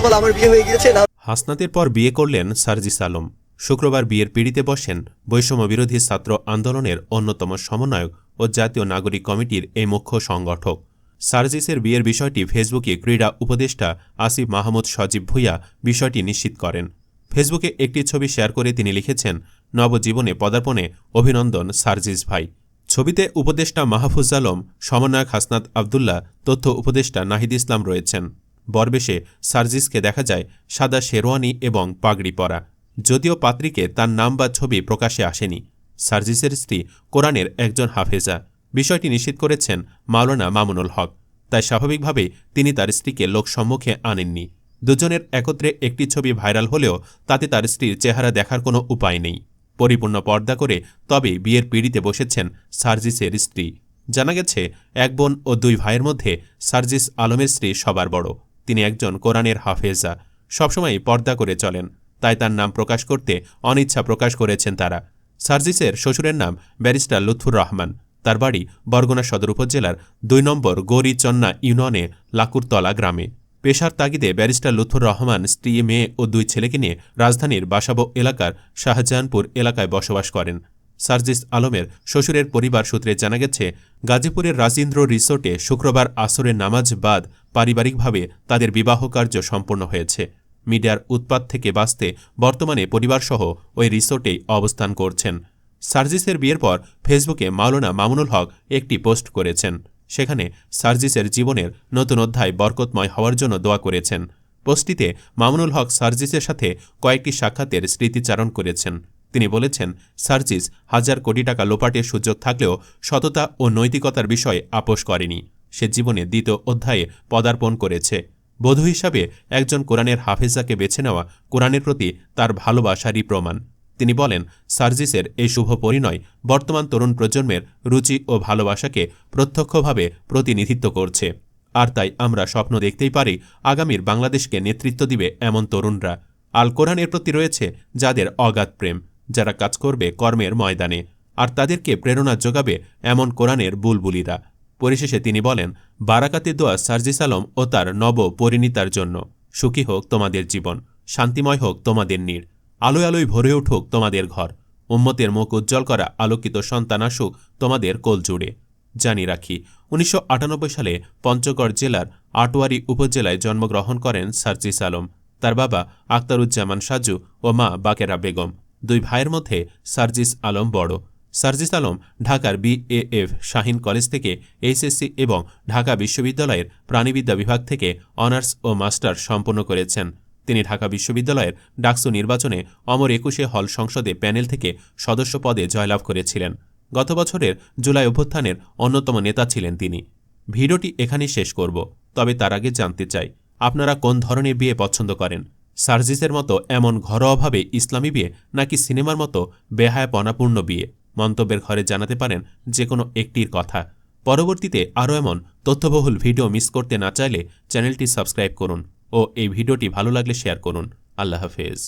গতকাল আমার বিয়ে হয়ে গিয়েছে হাসনাতের পর বিয়ে করলেন সার্জিস আলম। শুক্রবার বিয়ের পিড়িতে বসেন বৈষম্য বিরোধী ছাত্র আন্দোলনের অন্যতম সমন্বয়ক ও জাতীয় নাগরিক কমিটির এই মুখ্য সংগঠক। সার্জিসের বিয়ের বিষয়টি ফেসবুকে ক্রীড়া উপদেষ্টা আসিফ মাহমুদ সজীব ভুইয়া বিষয়টি নিশ্চিত করেন। ফেসবুকে একটি ছবি শেয়ার করে তিনি লিখেছেন, নবজীবনে পদার্পণে অভিনন্দন সার্জিস ভাই। ছবিতে উপদেষ্টা মাহফুজ আলম, সমন্বয়ক হাসনাত আবদুল্লাহ, তথ্য উপদেষ্টা নাহিদ ইসলাম রয়েছেন। বরবেশে সার্জিসকে দেখা যায় সাদা শেরওয়ানি এবং পাগড়ি পরা। যদিও পাত্রীকে তার নাম বা ছবি প্রকাশে আসেনি। সার্জিসের স্ত্রী কোরআনের একজন হাফেজা। বিষয়টি নিশ্চিত করেছেন মাওলানা মামুনুল হক। তাই স্বাভাবিকভাবেই তিনি তার স্ত্রীকে লোকসম্মুখে আনেননি। দুজনের একত্রে একটি ছবি ভাইরাল হলেও তাতে তার স্ত্রীর চেহারা দেখার কোনো উপায় নেই। পরিপূর্ণ পর্দা করে তবে বিয়ের পিড়িতে বসেছেন সার্জিসের স্ত্রী। জানা গেছে, এক বোন ও দুই ভাইয়ের মধ্যে সার্জিস আলমের স্ত্রী সবার বড়। তিনি একজন কোরআনের হাফেজা। সবসময় পর্দা করে চলেন। তাই তার নাম প্রকাশ করতে অনিচ্ছা প্রকাশ করেছেন তারা। সার্জিসের শ্বশুরের নাম ব্যারিস্টার লুৎফুর রহমান। তার বাড়ি বরগুনা সদর উপজেলার দুই নম্বর গৌরীচন্না ইউনিয়নে লাকুরতলা গ্রামে। পেশার তাগিদে ব্যারিস্টার লুৎফুর রহমান, স্ত্রী, মেয়ে ও দুই ছেলেকে নিয়ে রাজধানীর বাসাবো এলাকার শাহজাহানপুর এলাকায় বসবাস করেন। সার্জিস আলমের শ্বশুরের পরিবার সূত্রে জানা গেছে, গাজীপুরের রাজেন্দ্র রিসোর্টে শুক্রবার আসরের নামাজ বাদ পারিবারিকভাবে তাদের বিবাহ কার্য সম্পন্ন হয়েছে। মিডিয়ার উৎপাত থেকে বাঁচতে বর্তমানে পরিবারসহ ওই রিসোর্টেই অবস্থান করছেন। সার্জিসের বিয়ের পর ফেসবুকে মাওলানা মামুনুল হক একটি পোস্ট করেছেন। সেখানে সার্জিসের জীবনের নতুন অধ্যায় বরকতময় হওয়ার জন্য দোয়া করেছেন। পোস্টটিতে মামুনুল হক সার্জিসের সাথে কয়েকটি সাক্ষাতের স্মৃতিচারণ করেছেন। তিনি বলেছেন, সার্জিস হাজার কোটি টাকা লোপাটের সুযোগ থাকলেও সততা ও নৈতিকতার বিষয়ে আপোষ করেনি। সে জীবনে দ্বিতীয় অধ্যায়ে পদার্পণ করেছে। বধূ হিসাবে একজন কোরআনের হাফেজাকে বেছে নেওয়া কোরআনের প্রতি তার ভালোবাসারই প্রমাণ। তিনি বলেন, সার্জিসের এই শুভ পরিণয় বর্তমান তরুণ প্রজন্মের রুচি ও ভালোবাসাকে প্রত্যক্ষভাবে প্রতিনিধিত্ব করছে। আর তাই আমরা স্বপ্ন দেখতেই পারি, আগামীর বাংলাদেশকে নেতৃত্ব দিবে এমন তরুণরা। আল কোরআনের প্রতি রয়েছে যাদের অগাধ প্রেম। যারা কাজ করবে কর্মের ময়দানে, আর তাদেরকে প্রেরণা যোগাবে এমন কোরআনের বুলবুলিরা। পরিশেষে তিনি বলেন, বারাকাতে দোয়া সার্জিস আলম ও তার নব পরিণীতার জন্য। সুখী হোক তোমাদের জীবন, শান্তিময় হোক তোমাদের নীড়, আলোয় আলোয় ভরে উঠুক তোমাদের ঘর, উম্মতের মুখ উজ্জ্বল করা আলোকিত সন্তান আসুক তোমাদের কোল জুড়ে। জানি রাখি, উনিশশো আটানব্বই সালে পঞ্চগড় জেলার আটোয়ারি উপজেলায় জন্মগ্রহণ করেন সার্জিস আলম তার বাবা আক্তারুজ্জামান সাজু ও মা বাকেরা বেগম। দুই ভাইয়ের মধ্যে সার্জিস আলম বড়। সার্জিস আলম ঢাকার বিএএফ শাহিন কলেজ থেকে এইচএসসি এবং ঢাকা বিশ্ববিদ্যালয়ের প্রাণীবিদ্যা বিভাগ থেকে অনার্স ও মাস্টার সম্পন্ন করেছেন। তিনি ঢাকা বিশ্ববিদ্যালয়ের ডাকসু নির্বাচনে অমর একুশে হল সংসদে প্যানেল থেকে সদস্য পদে জয়লাভ করেছিলেন। গত বছরের জুলাই অভ্যুত্থানের অন্যতম নেতা ছিলেন তিনি। ভিডিওটি এখানেই শেষ করব, তবে তার আগে জানতে চাই, আপনারা কোন ধরনের বিয়ে পছন্দ করেন? সার্জিসের মতো এমন ঘরোয়াভাবে ইসলামী বিয়ে নাকি সিনেমার মতো বেহায়াপনাপূর্ণ বিয়ে? মন্তব্যের ঘরে জানাতে পারেন যে কোনো একটির কথা। পরবর্তীতে আরও এমন তথ্যবহুল ভিডিও মিস করতে না চাইলে চ্যানেলটি সাবস্ক্রাইব করুন ও এই ভিডিওটি ভালো লাগলে শেয়ার করুন। আল্লাহ হাফেজ।